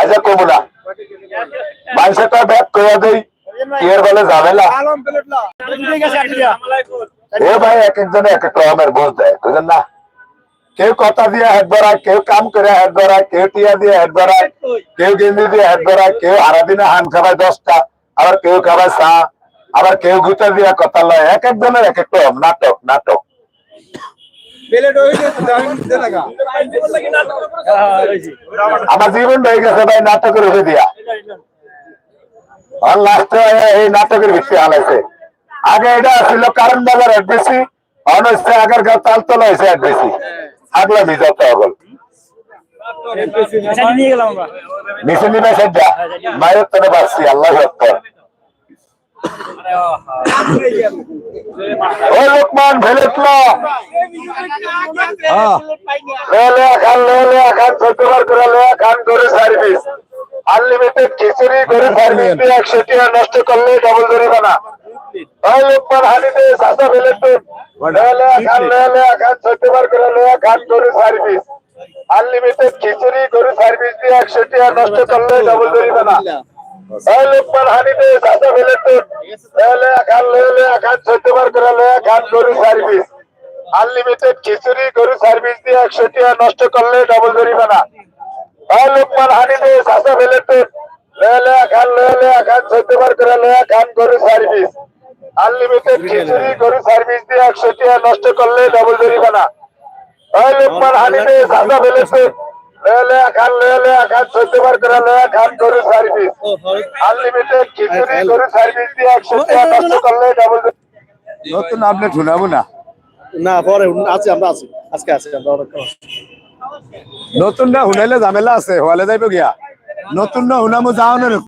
আচ্ছা মানুষের তো ব্যাগ করে এর বলে এ ভাই, এক এক এক রকমের দেয়, বুঝলেন না? কেউ কথা দিয়ে হেড ধরায় কেউ কাম করে হেড ধরায় কেউ টিয়া দিয়ে হেড ধরায় কেউ গেঞ্জি দিয়ে হেড ধরায় কেউ দিনে হান খাবায় দশটা, আবার কেউ খাবায় চা, আবার কেউ গুতা দিয়ে কথা লয়, এক একজনের এক এক রকম নাটক নাটক। আমার জীবন হয়ে গেছে ভাই নাটকের উপরে দিয়া। আর লাস্টে এই নাটকের ভিত্তি হালাইছে আগে এটা ছিল কারণ বাজার এডবেসি অনস্তে আগের গাঁ তালতলা হয়েছে এডবেসি আগলা ভিজা তো হল নিয়ে গেলাম আমরা। নিচে নিবে সেটা। মায়ের তরে বাঁচছি আল্লাহ ও লোকমান লেলে খান লেলে খান চোদ্দবার করে লে খান করে সার্ভিস আনলিমিটেড খিচুড়ি করে সার্ভিস দিয়ে একশো টাকা নষ্ট করলে ডবল জরিমানা ওই লোকমান হানিতে সাদা ভেলেতল লেলে খান লেলে খান চোদ্দবার করে লে খান করে সার্ভিস আনলিমিটেড খিচুড়ি করে সার্ভিস দিয়ে একশো টাকা নষ্ট করলে ডবল জরিমানা লোকমান করে সার্ভিস আনলিমিটেড খিচুড়ি গরু সার্ভিস দিয়ে একশো টাকা নষ্ট করলে ডবল জরিমানা। লোকমান হানিতে সাদা ভেলেতল লেলে খান লেলে খান চোদ্দবার করে লে খান গরু সার্ভিস। আনলিমিটেড খিচুড়ি গরু সার্ভিস দিয়ে একশো টাকা নষ্ট করলে ডবল জরিমানা। লোকমান হানিতে সাদা ভেলেতল লেলে খান লেলে খান চোদ্দবার করে লে খান গরু সার্ভিস। আনলিমিটেড খিচুড়ি গরু সার্ভিস দিয়ে একশো টাকা নষ্ট করলে ডবল নতুন আপডেট শুনাবো না। না, পরে আছে, আমরা আছি। আজকে আছি নতুন না, শুনাইলে ঝামেলা আছে হওয়ালে যাইব গিয়া। নতুন না, শুনামো যাও না